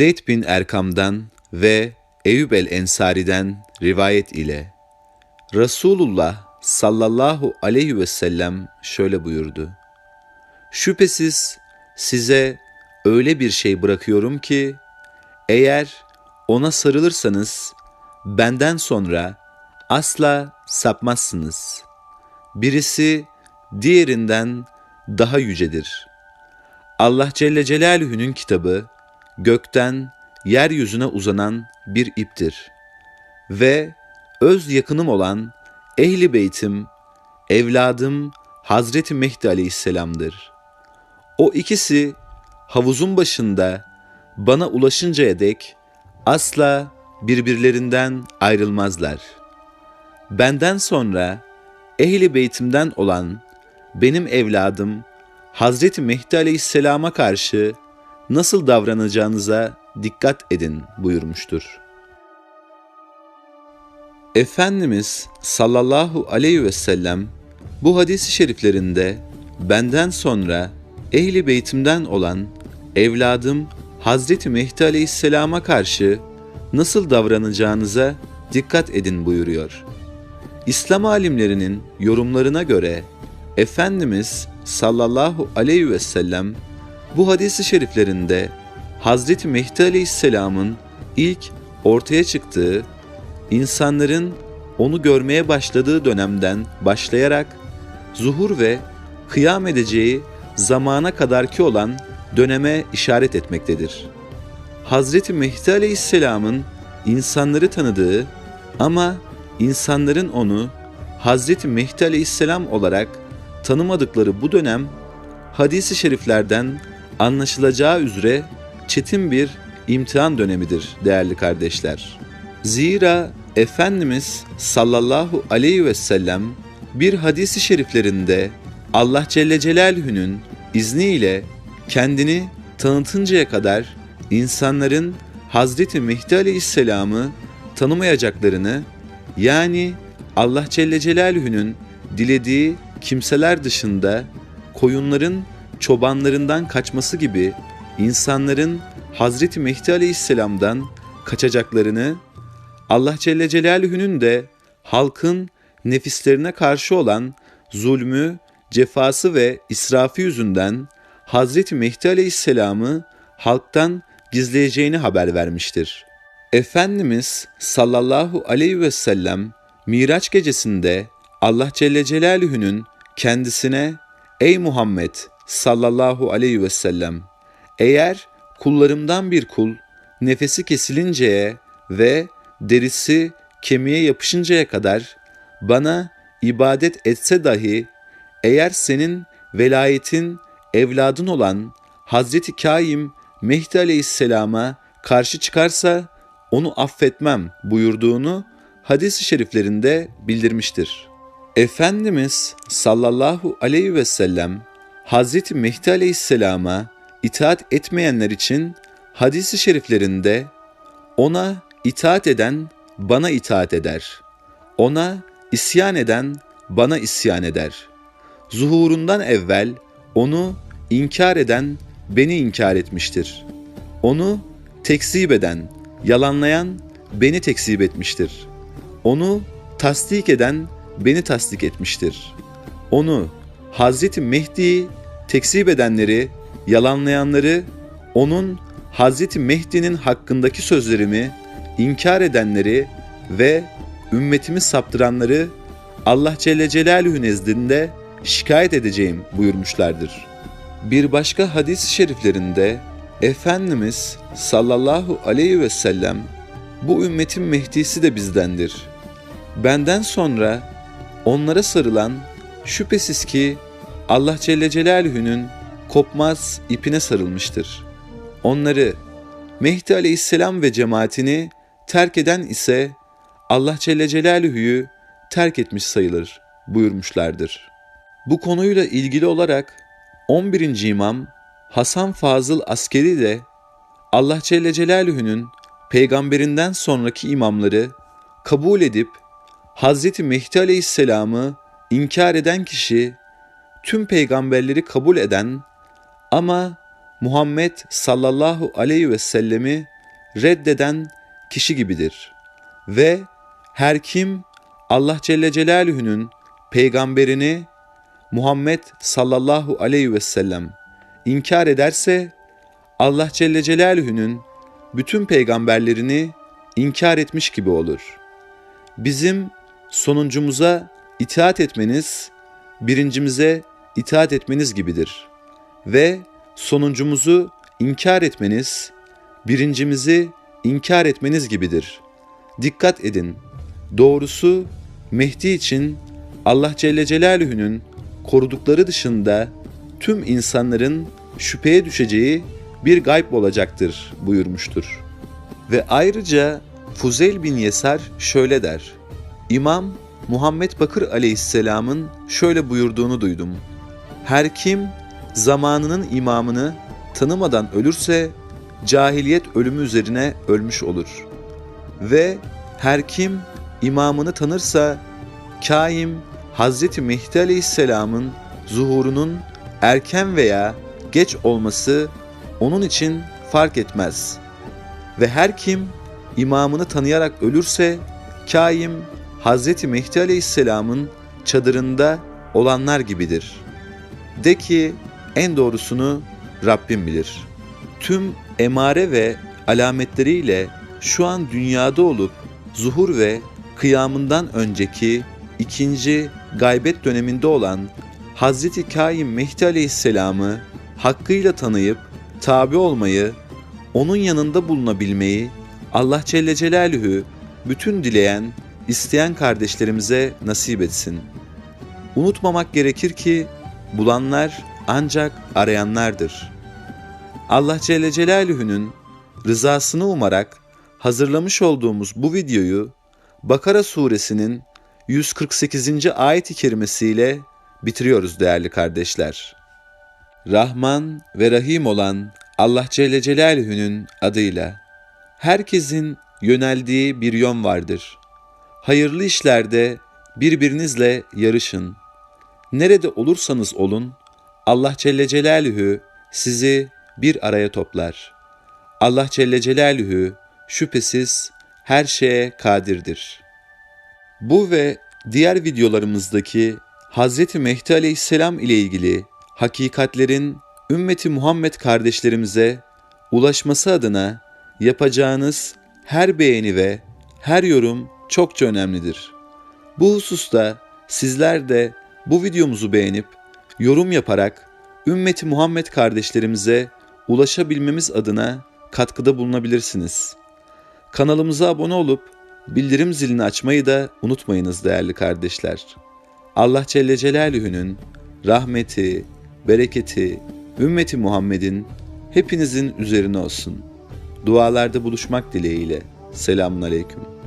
Zeyd bin Erkam'dan ve Eyüp el-Ensari'den rivayet ile Resulullah sallallahu aleyhi ve sellem şöyle buyurdu. Şüphesiz size öyle bir şey bırakıyorum ki eğer ona sarılırsanız benden sonra asla sapmazsınız. Birisi diğerinden daha yücedir. Allah Celle Celaluhu'nun kitabı gökten yeryüzüne uzanan bir iptir. Ve öz yakınım olan ehli beytim, evladım Hazreti Mehdi Aleyhisselam'dır. O ikisi havuzun başında bana ulaşıncaya dek asla birbirlerinden ayrılmazlar. Benden sonra ehli beytimden olan benim evladım Hazreti Mehdi Aleyhisselam'a karşı nasıl davranacağınıza dikkat edin buyurmuştur. Efendimiz sallallahu aleyhi ve sellem bu hadisi şeriflerinde benden sonra ehli beytimden olan evladım Hazreti Mehdi Aleyhisselam'a karşı nasıl davranacağınıza dikkat edin buyuruyor. İslam alimlerinin yorumlarına göre Efendimiz sallallahu aleyhi ve sellem bu hadisi şeriflerinde Hazreti Mehdi Aleyhisselam'ın ilk ortaya çıktığı, insanların onu görmeye başladığı dönemden başlayarak zuhur ve kıyam edeceği zamana kadarki olan döneme işaret etmektedir. Hazreti Mehdi Aleyhisselam'ın insanları tanıdığı ama insanların onu Hazreti Mehdi Aleyhisselam olarak tanımadıkları bu dönem hadisi şeriflerden anlaşılacağı üzere çetin bir imtihan dönemidir değerli kardeşler. Zira Efendimiz sallallahu aleyhi ve sellem bir hadisi şeriflerinde Allah Celle Celaluhu'nun izniyle kendini tanıtıncaya kadar insanların Hazreti Mehdi Aleyhisselam'ı tanımayacaklarını yani Allah Celle Celaluhu'nun dilediği kimseler dışında koyunların çobanlarından kaçması gibi insanların Hazreti Mehdi Aleyhisselam'dan kaçacaklarını, Allah Celle Celaluhu'nun de halkın nefislerine karşı olan zulmü, cefası ve israfı yüzünden Hazreti Mehdi Aleyhisselam'ı halktan gizleyeceğini haber vermiştir. Efendimiz sallallahu aleyhi ve sellem Miraç gecesinde Allah Celle Celaluhu'nun kendisine Ey Muhammed sallallahu aleyhi ve sellem eğer kullarımdan bir kul nefesi kesilinceye ve derisi kemiğe yapışıncaya kadar bana ibadet etse dahi eğer senin velayetin evladın olan Hazreti Kaim Mehdi Aleyhisselam'a karşı çıkarsa onu affetmem buyurduğunu hadis-i şeriflerinde bildirmiştir. Efendimiz sallallahu aleyhi ve sellem Hazreti Mehdi Aleyhisselam'a itaat etmeyenler için hadis-i şeriflerinde ona itaat eden bana itaat eder. Ona isyan eden bana isyan eder. Zuhurundan evvel onu inkar eden beni inkar etmiştir. Onu tekzip eden, yalanlayan beni tekzip etmiştir. Onu tasdik eden beni tasdik etmiştir. Onu Hazreti Mehdi'yi tekzip edenleri, yalanlayanları, onun Hazreti Mehdi'nin hakkındaki sözlerimi inkar edenleri ve ümmetimi saptıranları Allah Celle Celaluhu nezdinde şikayet edeceğim buyurmuşlardır. Bir başka hadis-i şeriflerinde Efendimiz sallallahu aleyhi ve sellem bu ümmetin Mehdi'si de bizdendir. Benden sonra onlara sarılan şüphesiz ki Allah Celle Celaluhu'nun kopmaz ipine sarılmıştır. Onları Mehdi Aleyhisselam ve cemaatini terk eden ise Allah Celle Celaluhu'yu terk etmiş sayılır buyurmuşlardır. Bu konuyla ilgili olarak 11. İmam Hasan Fazıl Askeri de Allah Celle Celaluhu'nun peygamberinden sonraki imamları kabul edip Hazreti Mehdi Aleyhisselam'ı inkar eden kişi tüm peygamberleri kabul eden ama Muhammed sallallahu aleyhi ve sellemi reddeden kişi gibidir. Ve her kim Allah Celle Celaluhu'nun peygamberini Muhammed sallallahu aleyhi ve sellem inkar ederse Allah Celle Celaluhu'nun bütün peygamberlerini inkar etmiş gibi olur. Bizim sonuncumuza itaat etmeniz, birincimize itaat etmeniz gibidir. Ve sonuncumuzu inkar etmeniz, birincimizi inkar etmeniz gibidir. Dikkat edin. Doğrusu Mehdi için Allah Celle Celaluhu'nun korudukları dışında tüm insanların şüpheye düşeceği bir gayb olacaktır buyurmuştur. Ve ayrıca Fuzeyl bin Yesar şöyle der. İmam Muhammed Bakır aleyhisselamın şöyle buyurduğunu duydum. Her kim zamanının imamını tanımadan ölürse cahiliyet ölümü üzerine ölmüş olur. Ve her kim imamını tanırsa kaim Hazreti Mehdi Aleyhisselam'ın zuhurunun erken veya geç olması onun için fark etmez. Ve her kim imamını tanıyarak ölürse kaim Hazreti Mehdi Aleyhisselam'ın çadırında olanlar gibidir. De ki en doğrusunu Rabbim bilir. Tüm emare ve alametleriyle şu an dünyada olup zuhur ve kıyamından önceki ikinci gaybet döneminde olan Hazreti Kaim Mehdi Aleyhisselam'ı hakkıyla tanıyıp tabi olmayı, onun yanında bulunabilmeyi Allah Celle Celaluhu bütün dileyen, isteyen kardeşlerimize nasip etsin. Unutmamak gerekir ki bulanlar ancak arayanlardır. Allah Celle Celaluhu'nun rızasını umarak hazırlamış olduğumuz bu videoyu Bakara suresinin 148. ayet-i kerimesiyle bitiriyoruz değerli kardeşler. Rahman ve Rahim olan Allah Celle Celaluhu'nun adıyla herkesin yöneldiği bir yön vardır. Hayırlı işlerde birbirinizle yarışın. Nerede olursanız olun, Allah Celle Celaluhu sizi bir araya toplar. Allah Celle Celaluhu şüphesiz her şeye kadirdir. Bu ve diğer videolarımızdaki Hz. Mehdi Aleyhisselam ile ilgili hakikatlerin ümmeti Muhammed kardeşlerimize ulaşması adına yapacağınız her beğeni ve her yorum çokça önemlidir. Bu hususta sizler de bu videomuzu beğenip yorum yaparak ümmeti Muhammed kardeşlerimize ulaşabilmemiz adına katkıda bulunabilirsiniz. Kanalımıza abone olup bildirim zilini açmayı da unutmayınız değerli kardeşler. Allah Celle Celaluhu'nun rahmeti, bereketi, ümmeti Muhammed'in hepinizin üzerine olsun. Dualarda buluşmak dileğiyle. Selamun Aleyküm.